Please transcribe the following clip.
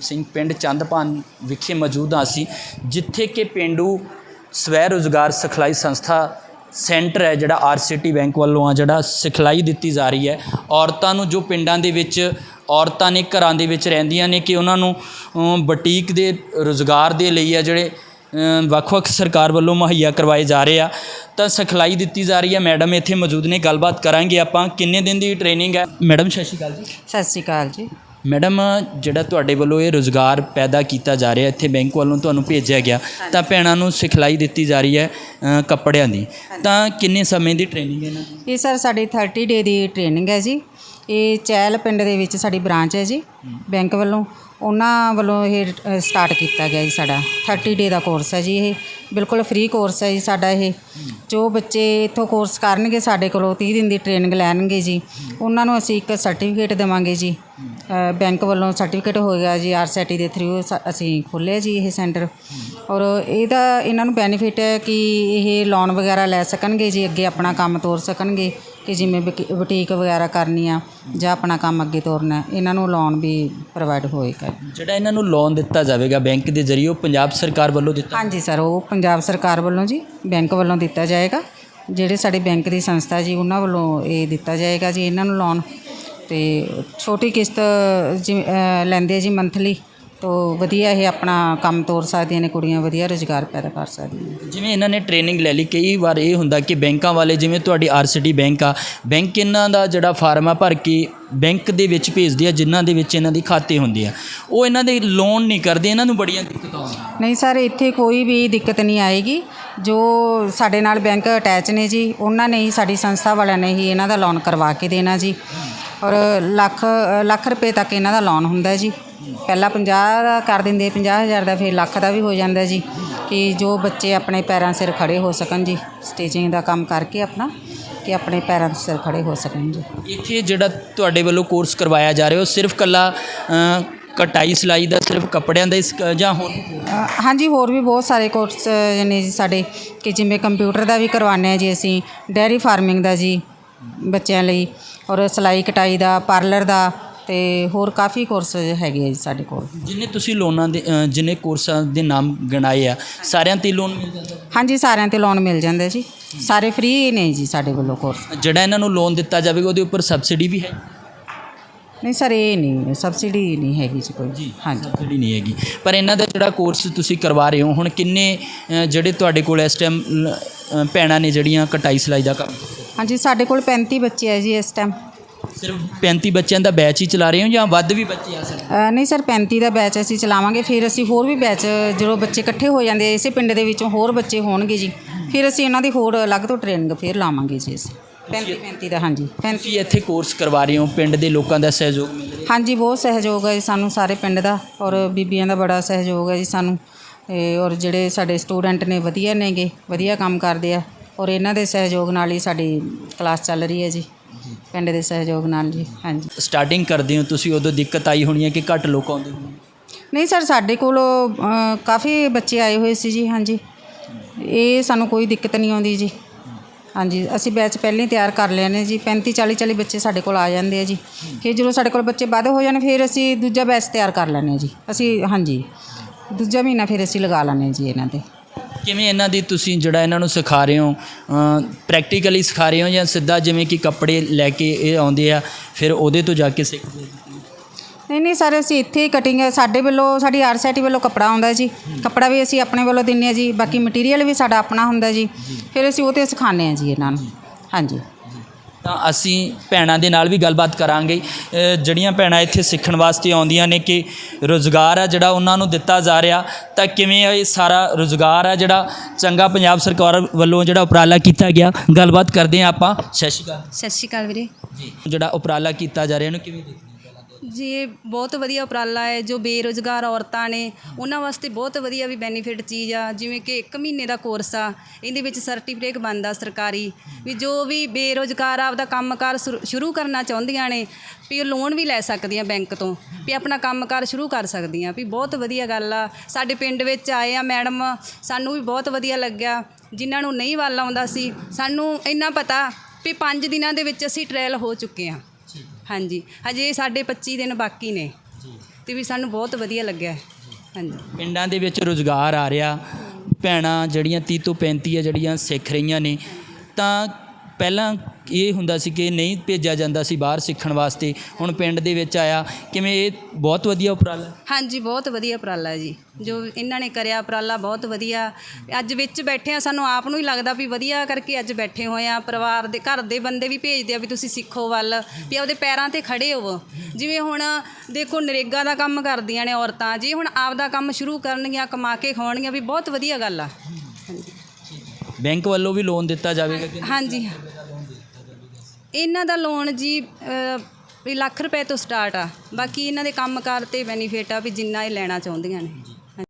ਸਿੰਘ ਪਿੰਡ ਚੰਦਪਾਨ ਵਿਖੇ ਮੌਜੂਦ ਹਾਂ ਅਸੀਂ ਜਿੱਥੇ ਕਿ ਪਿੰਡੂ ਸਵੈ ਰੋਜ਼ਗਾਰ ਸਿਖਲਾਈ ਸੰਸਥਾ ਸੈਂਟਰ ਹੈ ਜਿਹੜਾ ਆਰਸੀਟੀ ਬੈਂਕ ਵੱਲੋਂ ਆ ਜਿਹੜਾ ਸਿਖਲਾਈ ਦਿੱਤੀ ਜਾ ਰਹੀ ਹੈ। ਔਰਤਾਂ ਨੂੰ ਜੋ ਪਿੰਡਾਂ ਦੇ ਵਿੱਚ ਔਰਤਾਂ ਨੇ ਘਰਾਂ ਦੇ ਵਿੱਚ ਰਹਿੰਦੀਆਂ ਨੇ ਕਿ ਉਹਨਾਂ ਨੂੰ ਅਮ, ਬੁਟੀਕ ਦੇ ਰੋਜ਼ਗਾਰ ਦੇ ਲਈ ਆ ਜਿਹੜੇ ਵੱਖ-ਵੱਖ ਸਰਕਾਰ ਵੱਲੋਂ ਮੁਹੱਈਆ ਕਰਵਾਏ ਜਾ ਰਹੇ ਆ ਤਾਂ ਸਿਖਲਾਈ ਦਿੱਤੀ ਜਾ ਰਹੀ ਹੈ। ਮੈਡਮ ਇੱਥੇ ਮੌਜੂਦ ਨੇ ਗੱਲਬਾਤ ਕਰਾਂਗੇ ਆਪਾਂ। ਕਿੰਨੇ ਦਿਨ ਦੀ ਟ੍ਰੇਨਿੰਗ ਹੈ? ਮੈਡਮ ਸਤਿ ਸ਼੍ਰੀ ਅਕਾਲ ਜੀ। ਸਤਿ ਸ਼੍ਰੀ ਅਕਾਲ ਜੀ। ਮੈਡਮ ਜਿਹੜਾ ਤੁਹਾਡੇ ਵੱਲੋਂ ਇਹ ਰੋਜ਼ਗਾਰ ਪੈਦਾ ਕੀਤਾ ਜਾ ਰਿਹਾ ਇੱਥੇ ਬੈਂਕ ਵੱਲੋਂ ਤੁਹਾਨੂੰ ਭੇਜਿਆ ਗਿਆ ਤਾਂ ਭੈਣਾਂ ਨੂੰ ਸਿਖਲਾਈ ਦਿੱਤੀ ਜਾ ਰਹੀ ਹੈ ਅ, ਕੱਪੜਿਆਂ ਦੀ। ਤਾਂ ਕਿੰਨੇ ਸਮੇਂ ਦੀ ਟ੍ਰੇਨਿੰਗ ਹੈ ਇਹਨਾਂ ਦੀ? ਇਹ ਸਰ ਸਾਡੀ 30 ਡੇ ਦੀ ਟ੍ਰੇਨਿੰਗ ਹੈ ਜੀ। ਇਹ ਚਹਿਲ ਪਿੰਡ ਦੇ ਵਿੱਚ ਸਾਡੀ ਬ੍ਰਾਂਚ ਹੈ ਜੀ, ਬੈਂਕ ਵੱਲੋਂ। ਉਹਨਾਂ ਵੱਲੋਂ ਇਹ ਸਟਾਰਟ ਕੀਤਾ ਗਿਆ ਜੀ ਸਾਡਾ। 30 ਡੇ ਦਾ ਕੋਰਸ ਹੈ ਜੀ ਇਹ। ਬਿਲਕੁਲ ਫ੍ਰੀ ਕੋਰਸ ਹੈ ਜੀ ਸਾਡਾ ਇਹ। ਜੋ ਬੱਚੇ ਇੱਥੋਂ ਕੋਰਸ ਕਰਨਗੇ ਸਾਡੇ ਕੋਲੋਂ 30 ਦਿਨ ਦੀ ਟ੍ਰੇਨਿੰਗ ਲੈਣਗੇ ਜੀ। ਉਹਨਾਂ ਨੂੰ ਅਸੀਂ ਇੱਕ ਸਰਟੀਫਿਕੇਟ ਦੇਵਾਂਗੇ ਜੀ। ਬੈਂਕ ਵੱਲੋਂ ਸਰਟੀਫਿਕੇਟ ਹੋਏਗਾ ਜੀ ਆਰਸੀਟੀ ਦੇ ਥਰੂ ਅਸੀਂ ਖੋਲ੍ਹਿਆ ਜੀ ਇਹ ਸੈਂਟਰ ਔਰ ਇਹਦਾ, ਇਹਨਾਂ ਨੂੰ ਬੈਨੀਫਿਟ ਹੈ ਕਿ ਇਹ ਲੋਨ ਵਗੈਰਾ ਲੈ ਸਕਣਗੇ ਜੀ, ਅੱਗੇ ਆਪਣਾ ਕੰਮ ਤੋਰ ਸਕਣਗੇ। ਕਿ ਜਿਵੇਂ ਬੁਟੀ- ਬੁਟੀਕ ਵਗੈਰਾ ਕਰਨੀ ਆ ਜਾਂ ਆਪਣਾ ਕੰਮ ਅੱਗੇ ਤੋਰਨਾ ਇਹਨਾਂ ਨੂੰ ਲੋਨ ਵੀ ਪ੍ਰੋਵਾਈਡ ਹੋਏਗਾ ਜਿਹੜਾ ਇਹਨਾਂ ਨੂੰ ਲੋਨ ਦਿੱਤਾ ਜਾਵੇਗਾ ਬੈਂਕ ਦੇ ਜ਼ਰੀਏ ਉਹ ਪੰਜਾਬ ਸਰਕਾਰ ਵੱਲੋਂ ਦਿੱਤਾ ਹਾਂਜੀ ਸਰ ਉਹ ਪੰਜਾਬ ਸਰਕਾਰ ਵੱਲੋਂ ਜੀ ਬੈਂਕ ਵੱਲੋਂ ਦਿੱਤਾ ਜਾਏਗਾ। ਜਿਹੜੇ ਸਾਡੇ ਬੈਂਕ ਦੀ ਸੰਸਥਾ ਜੀ ਉਹਨਾਂ ਵੱਲੋਂ ਇਹ ਦਿੱਤਾ ਜਾਏਗਾ ਜੀ ਇਹਨਾਂ ਨੂੰ ਲੋਨ ਤੇ ਛੋਟੀ ਕਿਸ਼ਤ ਜਿਵੇਂ ਲੈਂਦੇ ਆ ਜੀ ਮੰਥਲੀ ਤੋ ਵਧੀਆ ਇਹ ਆਪਣਾ ਕੰਮ ਤੋਰ ਸਕਦੀਆਂ ਨੇ ਕੁੜੀਆਂ ਵਧੀਆ ਰੁਜ਼ਗਾਰ ਪੈਦਾ ਕਰ ਸਕਦੀਆਂ ਨੇ। ਜਿਵੇਂ ਇਹਨਾਂ ਨੇ ਟ੍ਰੇਨਿੰਗ ਲੈ ਲਈ ਕਈ ਵਾਰ ਇਹ ਹੁੰਦਾ ਕਿ ਬੈਂਕਾਂ ਵਾਲੇ ਜਿਵੇਂ ਤੁਹਾਡੀ ਆਰਸੀਟੀ ਬੈਂਕ ਆ ਬੈਂਕ ਇਹਨਾਂ ਦਾ ਜਿਹੜਾ ਫਾਰਮ ਆ ਭਰ ਕੇ ਬੈਂਕ ਦੇ ਵਿੱਚ ਭੇਜਦੇ ਆ ਜਿਨ੍ਹਾਂ ਦੇ ਵਿੱਚ ਇਹਨਾਂ ਦੀ ਖਾਤੇ ਹੁੰਦੇ ਆ। ਉਹ ਇਹਨਾਂ ਦੇ ਲੋਨ ਨਹੀਂ ਕਰਦੇ ਇਹਨਾਂ ਨੂੰ ਬੜੀਆਂ ਦਿੱਕਤਾਂ ਆਉਂਦੀਆਂ। ਨਹੀਂ ਸਰ ਇੱਥੇ ਕੋਈ ਵੀ ਦਿੱਕਤ ਨਹੀਂ ਆਏਗੀ। ਜੋ ਸਾਡੇ ਨਾਲ ਬੈਂਕ ਅਟੈਚ ਨੇ ਜੀ ਉਹਨਾਂ ਨੇ ਹੀ ਸਾਡੀ ਸੰਸਥਾ ਵਾਲਿਆਂ ਨੇ ਹੀ ਇਹਨਾਂ ਦਾ ਲੋਨ ਕਰਵਾ ਕੇ ਦੇਣਾ ਜੀ। ਔਰ ਲੱਖ ਲੱਖ ਰੁਪਏ ਤੱਕ ਇਹਨਾਂ ਦਾ ਲੋਨ ਹੁੰਦਾ ਜੀ। ਪਹਿਲਾਂ 50 ਦਾ ਕਰ ਦਿੰਦੇ 50000 ਦਾ ਫਿਰ ਲੱਖ ਦਾ ਵੀ ਹੋ ਜਾਂਦਾ ਜੀ ਕਿ ਜੋ ਬੱਚੇ ਆਪਣੇ ਪੈਰਾਂ ਸਿਰ ਖੜੇ ਹੋ ਸਕਣ ਜੀ ਸਟੀਚਿੰਗ ਦਾ ਕੰਮ ਕਰਕੇ ਆਪਣਾ ਕਿ ਆਪਣੇ ਪੈਰਾਂ ਸਿਰ ਖੜੇ ਹੋ ਸਕਣ ਜੀ। ਇੱਥੇ ਜਿਹੜਾ ਤੁਹਾਡੇ ਵੱਲੋਂ ਕੋਰਸ ਕਰਵਾਇਆ ਜਾ ਰਿਹਾ ਉਹ ਸਿਰਫ ਕੱਲਾ ਕਟਾਈ ਸਿਲਾਈ ਦਾ ਸਿਰਫ ਕੱਪੜਿਆਂ ਦਾ ਇਸ ਜਾਂ ਹੋਰ ਹਾਂਜੀ ਹੋਰ ਵੀ ਬਹੁਤ ਸਾਰੇ ਕੋਰਸ ਨੇ ਜੀ ਸਾਡੇ ਕਿ ਜਿਵੇਂ ਕੰਪਿਊਟਰ ਦਾ ਵੀ ਕਰਵਾਉਂਦੇ ਆ ਜੀ ਅਸੀਂ ਡੈਰੀ ਫਾਰਮਿੰਗ ਦਾ ਜੀ ਬੱਚਿਆਂ ਲਈ ਔਰ ਸਿਲਾਈ ਕਟਾਈ ਦਾ ਪਾਰਲਰ ਦਾ ਤੇ ਹੋਰ ਕਾਫੀ ਕੋਰਸ ਹੈਗੇ ਆ ਜੀ ਸਾਡੇ ਕੋਲ। ਜਿੰਨੇ ਤੁਸੀਂ ਲੋਨਾਂ ਦੇ ਅ, ਜਿੰਨੇ ਕੋਰਸਾਂ ਦੇ ਨਾਮ ਗਣਾਏ ਆ ਸਾਰਿਆਂ ਤੇ ਲੋਨ ਮਿਲ ਜਾਂਦਾ? ਹਾਂਜੀ ਸਾਰਿਆਂ ਤੇ ਲੋਨ ਮਿਲ ਜਾਂਦਾ ਜੀ। ਸਾਰੇ ਫ੍ਰੀ ਨੇ ਜੀ ਸਾਡੇ ਵੱਲੋਂ ਕੋਰਸ ਜਿਹੜਾ ਇਹਨਾਂ ਨੂੰ ਲੋਨ ਦਿੱਤਾ ਜਾਵੇਗਾ ਉਹਦੇ ਉੱਪਰ ਸਬਸਿਡੀ ਵੀ ਹੈ? ਨਹੀਂ ਸਰ ਇਹ ਨਹੀਂ ਸਬਸਿਡੀ ਨਹੀਂ ਹੈਗੀ ਜੀ ਕੋਈ। ਹਾਂਜੀ। ਸਬਸਿਡੀ ਨਹੀਂ ਹੈਗੀ। ਪਰ ਇਹਨਾਂ ਦਾ ਜਿਹੜਾ ਕੋਰਸ ਤੁਸੀਂ ਕਰਵਾ ਰਹੇ ਹੋ ਹੁਣ ਕਿੰਨੇ ਅ, ਜਿਹੜੇ ਤੁਹਾਡੇ ਕੋਲ ਇਸ ਟਾਈਮ ਭੈਣਾਂ ਨੇ ਜਿਹੜੀਆਂ ਕਟਾਈ ਸਿਲਾਈ ਦਾ ਕੰਮ ਹਾਂਜੀ ਸਾਡੇ ਕੋਲ 35 ਬੱਚੇ ਹੈ ਜੀ ਇਸ ਟਾਈਮ ਸਿਰਫ 35 ਬੱਚਿਆਂ ਦਾ ਬੈਚ ਹੀ ਚਲਾ ਰਹੇ ਹੋ ਜਾਂ ਵੱਧ ਵੀ ਬੱਚੇ ਆ ਸਕਦੇ? ਅ, ਨਹੀਂ ਸਰ 35 ਦਾ ਬੈਚ ਅਸੀਂ ਚਲਾਵਾਂਗੇ ਫਿਰ ਅਸੀਂ ਹੋਰ ਵੀ ਬੈਚ ਜਦੋਂ ਬੱਚੇ ਇਕੱਠੇ ਹੋ ਜਾਂਦੇ ਇਸੇ ਪਿੰਡ ਦੇ ਵਿੱਚੋਂ ਹੋਰ ਬੱਚੇ ਹੋਣਗੇ ਜੀ ਫਿਰ ਅਸੀਂ ਇਹਨਾਂ ਦੀ ਹੋਰ ਅਲੱਗ ਤੋਂ ਟ੍ਰੇਨਿੰਗ ਫਿਰ ਲਾਵਾਂਗੇ ਜੀ ਅਸੀਂ। 35 35 ਦਾ ਹਾਂਜੀ 35 ਤੁਸੀਂ ਇੱਥੇ ਕੋਰਸ ਕਰਵਾ ਰਹੇ ਹੋ ਪਿੰਡ ਦੇ ਲੋਕਾਂ ਦਾ ਸਹਿਯੋਗ ਮਿਲ ਰਿਹਾ? ਹਾਂਜੀ ਬਹੁਤ ਸਹਿਯੋਗ ਹੈ ਜੀ ਸਾਨੂੰ ਸਾਰੇ ਪਿੰਡ ਦਾ ਔਰ ਬੀਬੀਆਂ ਦਾ ਬੜਾ ਸਹਿਯੋਗ ਹੈ ਜੀ ਸਾਨੂੰ। ਇਹ ਔਰ ਜਿਹੜੇ ਸਾਡੇ ਸਟੂਡੈਂਟ ਨੇ ਵਧੀਆ ਨੇਗੇ ਵਧੀਆ ਕੰਮ ਕਰਦੇ ਆ ਔਰ ਇਹਨਾਂ ਦੇ ਸਹਿਯੋਗ ਨਾਲ ਹੀ ਸਾਡੀ ਕਲਾਸ ਚੱਲ ਰਹੀ ਹੈ ਜੀ। ਪਿੰਡ ਦੇ ਸਹਿਯੋਗ ਨਾਲ ਜੀ ਹਾਂਜੀ। ਸਟਾਰਟਿੰਗ ਕਰਦੇ ਹੋ ਤੁਸੀਂ ਉਦੋਂ ਦਿੱਕਤ ਆਈ ਹੋਣੀ ਹੈ ਕਿ ਘੱਟ ਲੋਕ ਆਉਂਦੇ ਹੋਣਗੇ ਨਹੀਂ ਸਰ ਸਾਡੇ ਕੋਲ ਅ, ਕਾਫੀ ਬੱਚੇ ਆਏ ਹੋਏ ਸੀ ਜੀ ਹਾਂਜੀ। ਇਹ ਸਾਨੂੰ ਕੋਈ ਦਿੱਕਤ ਨਹੀਂ ਆਉਂਦੀ ਜੀ। ਹਾਂਜੀ ਅਸੀਂ ਬੈਚ ਪਹਿਲਾਂ ਹੀ ਤਿਆਰ ਕਰ ਲਿਆ ਨੇ ਜੀ। 35 40 40 ਬੱਚੇ ਸਾਡੇ ਕੋਲ ਆ ਜਾਂਦੇ ਆ ਜੀ। ਫਿਰ ਜਦੋਂ ਸਾਡੇ ਕੋਲ ਬੱਚੇ ਵੱਧ ਹੋ ਜਾਣ ਫਿਰ ਅਸੀਂ ਦੂਜਾ ਬੈਚ ਤਿਆਰ ਕਰ ਲੈਂਦੇ ਹਾਂ ਜੀ। ਅਸੀਂ ਹਾਂਜੀ। ਦੂਜਾ ਮਹੀਨਾ ਫਿਰ ਅਸੀਂ ਲਗਾ ਲੈਂਦੇ ਹਾਂ ਜੀ ਇਹਨਾਂ ਤੇ। ਕਿਵੇਂ ਇਹਨਾਂ ਦੀ ਤੁਸੀਂ ਜਿਹੜਾ ਇਹਨਾਂ ਨੂੰ ਸਿਖਾ ਰਹੇ ਹੋ? ਪ੍ਰੈਕਟੀਕਲੀ ਸਿਖਾ ਰਹੇ ਹੋ ਜਾਂ ਸਿੱਧਾ ਜਿਵੇਂ ਕਿ ਕੱਪੜੇ ਲੈ ਕੇ ਇਹ ਆਉਂਦੇ ਆ ਫਿਰ ਉਹਦੇ ਤੋਂ ਜਾ ਕੇ ਸਿੱਖਦੇ? ਨਹੀਂ ਨਹੀਂ ਸਰ ਅਸੀਂ ਇੱਥੇ ਹੀ ਕਟਿੰਗ ਸਾਡੇ ਵੱਲੋਂ ਸਾਡੀ ਆਰਸੈਟੀ ਵੱਲੋਂ ਕੱਪੜਾ ਆਉਂਦਾ ਜੀ। ਕੱਪੜਾ ਵੀ ਅਸੀਂ ਆਪਣੇ ਵੱਲੋਂ ਦਿੰਨੇ ਆ ਜੀ। ਬਾਕੀ ਮਟੀਰੀਅਲ ਵੀ ਸਾਡਾ ਆਪਣਾ ਹੁੰਦਾ ਜੀ। ਫਿਰ ਅਸੀਂ ਉਹ 'ਤੇ ਸਿਖਾਉਂਦੇ ਆ ਜੀ ਇਹਨਾਂ ਨੂੰ। ਹਾਂਜੀ। ਤਾਂ ਅਸੀਂ ਭੈਣਾਂ ਦੇ ਨਾਲ ਵੀ ਗੱਲਬਾਤ ਕਰਾਂਗੇ। ਜਿਹੜੀਆਂ ਭੈਣਾਂ ਇੱਥੇ ਸਿੱਖਣ ਵਾਸਤੇ ਆਉਂਦੀਆਂ ਨੇ ਕਿ ਰੋਜ਼ਗਾਰ ਆ ਜਿਹੜਾ ਉਹਨਾਂ ਨੂੰ ਦਿੱਤਾ ਜਾ ਰਿਹਾ ਤਾਂ ਕਿਵੇਂ ਇਹ ਸਾਰਾ ਰੋਜ਼ਗਾਰ ਆ ਜਿਹੜਾ ਚੰਗਾ ਪੰਜਾਬ ਸਰਕਾਰ ਵੱਲੋਂ ਜਿਹੜਾ ਉਪਰਾਲਾ ਕੀਤਾ ਗਿਆ ਗੱਲਬਾਤ ਕਰਦੇ ਹਾਂ ਆਪਾਂ। ਸਤਿ ਸ਼੍ਰੀ ਅਕਾਲ। ਸਤਿ ਸ਼੍ਰੀ ਅਕਾਲ ਵੀਰੇ। ਜੀ। ਜਿਹੜਾ ਉਪਰਾਲਾ ਕੀਤਾ ਜਾ ਰਿਹਾ ਇਹਨੂੰ ਕਿਵੇਂ ਦੇਖਦੇ ਜੀ, ਇਹ ਬਹੁਤ ਵਧੀਆ ਉਪਰਾਲਾ ਹੈ ਜੋ ਬੇਰੁਜ਼ਗਾਰ ਔਰਤਾਂ ਨੇ। ਉਹਨਾਂ ਵਾਸਤੇ ਬਹੁਤ ਵਧੀਆ ਵੀ ਬੈਨੀਫਿਟ ਚੀਜ਼ ਆ, ਜਿਵੇਂ ਕਿ ਇੱਕ ਮਹੀਨੇ ਦਾ ਕੋਰਸ ਆ। ਇਹਦੇ ਵਿੱਚ ਸਰਟੀਫਿਕੇਟ ਬਣਦਾ ਸਰਕਾਰੀ ਵੀ ਜੋ ਵੀ ਬੇਰੁਜ਼ਗਾਰ ਆਪਦਾ ਕੰਮਕਾਰ ਸ਼ੁਰੂ- ਸ਼ੁਰੂ ਕਰਨਾ ਚਾਹੁੰਦੀਆਂ ਨੇ, ਵੀ ਉਹ ਲੋਨ ਵੀ ਲੈ ਸਕਦੀਆਂ ਬੈਂਕ ਤੋਂ, ਵੀ ਆਪਣਾ ਕੰਮਕਾਰ ਸ਼ੁਰੂ ਕਰ ਸਕਦੀਆਂ। ਵੀ ਬਹੁਤ ਵਧੀਆ ਗੱਲ ਆ। ਸਾਡੇ ਪਿੰਡ ਵਿੱਚ ਆਏ ਆ ਮੈਡਮ, ਸਾਨੂੰ ਵੀ ਬਹੁਤ ਵਧੀਆ ਲੱਗਿਆ। ਜਿਨ੍ਹਾਂ ਨੂੰ ਨਹੀਂ ਵੱਲ ਆਉਂਦਾ ਸੀ, ਸਾਨੂੰ ਇੰਨਾ ਪਤਾ ਵੀ 5 ਦਿਨਾਂ ਦੇ ਵਿੱਚ ਅਸੀਂ ਟ੍ਰਾਇਲ ਹੋ ਚੁੱਕੇ ਹਾਂ ਹਾਂਜੀ। ਹਜੇ ਸਾਡੇ 25 ਦਿਨ ਬਾਕੀ ਨੇ। ਤੇ ਵੀ ਸਾਨੂੰ ਬਹੁਤ ਵਧੀਆ ਲੱਗਿਆ। ਹਾਂਜੀ। ਪਿੰਡਾਂ ਦੇ ਵਿੱਚ ਰੁਜ਼ਗਾਰ ਆ ਰਿਹਾ। ਭੈਣਾਂ ਜਿਹੜੀਆਂ 30 ਤੋਂ 35 ਆ ਜਿਹੜੀਆਂ ਸਿੱਖ ਰਹੀਆਂ ਨੇ। ਤਾਂ ਪਹਿਲਾਂ ਇਹ ਹੁੰਦਾ ਸੀ ਕਿ ਨਹੀਂ ਭੇਜਿਆ ਜਾਂਦਾ ਸੀ ਬਾਹਰ ਸਿੱਖਣ ਵਾਸਤੇ। ਹੁਣ ਪਿੰਡ ਦੇ ਵਿੱਚ ਆਇਆ ਕਿਵੇਂ ਇਹ ਬਹੁਤ ਵਧੀਆ ਉਪਰਾਲਾ? ਹਾਂਜੀ ਬਹੁਤ ਵਧੀਆ ਉਪਰਾਲਾ ਜੀ। ਜੋ ਇਹਨਾਂ ਨੇ ਕਰਿਆ ਉਪਰਾਲਾ ਬਹੁਤ ਵਧੀਆ। ਅੱਜ ਵਿੱਚ ਬੈਠੇ ਆ ਸਾਨੂੰ ਆਪ ਨੂੰ ਹੀ ਲੱਗਦਾ ਵੀ ਵਧੀਆ ਕਰਕੇ ਅੱਜ ਬੈਠੇ ਹੋਏ ਆ। ਪਰਿਵਾਰ ਦੇ ਘਰ ਦੇ ਬੰਦੇ ਵੀ ਭੇਜਦੇ ਆ ਵੀ ਤੁਸੀਂ ਸਿੱਖੋ ਵੱਲ ਵੀ ਆਪਦੇ ਪੈਰਾਂ ਤੇ ਖੜੇ ਹੋਵੋ। ਜਿਵੇਂ ਹੁਣ ਦੇਖੋ ਨਰੇਗਾ ਦਾ ਕੰਮ ਕਰਦੀਆਂ ਨੇ ਔਰਤਾਂ। ਜੀ ਹੁਣ ਆਪਦਾ ਕੰਮ ਸ਼ੁਰੂ ਕਰਨਗੀਆਂ ਕਮਾ ਕੇ ਖਾਣਗੀਆਂ ਵੀ ਬਹੁਤ ਵਧੀਆ ਗੱਲ ਆ। ਬੈਂਕ ਵੱਲੋਂ ਵੀ ਲੋਨ ਦਿੱਤਾ ਜਾਵੇਗਾ ਹਾਂਜੀ। ਇਹਨਾਂ ਦਾ ਲੋਨ ਜੀ ਵੀ ਲੱਖ ਰੁਪਏ ਤੋਂ ਸਟਾਰਟ ਆ। ਬਾਕੀ ਇਹਨਾਂ ਦੇ ਕੰਮਕਾਰ ਤੇ ਬੈਨੀਫਿਟ ਆ ਵੀ ਜਿੰਨਾ ਇਹ ਲੈਣਾ ਚਾਹੁੰਦੀਆਂ ਨੇ।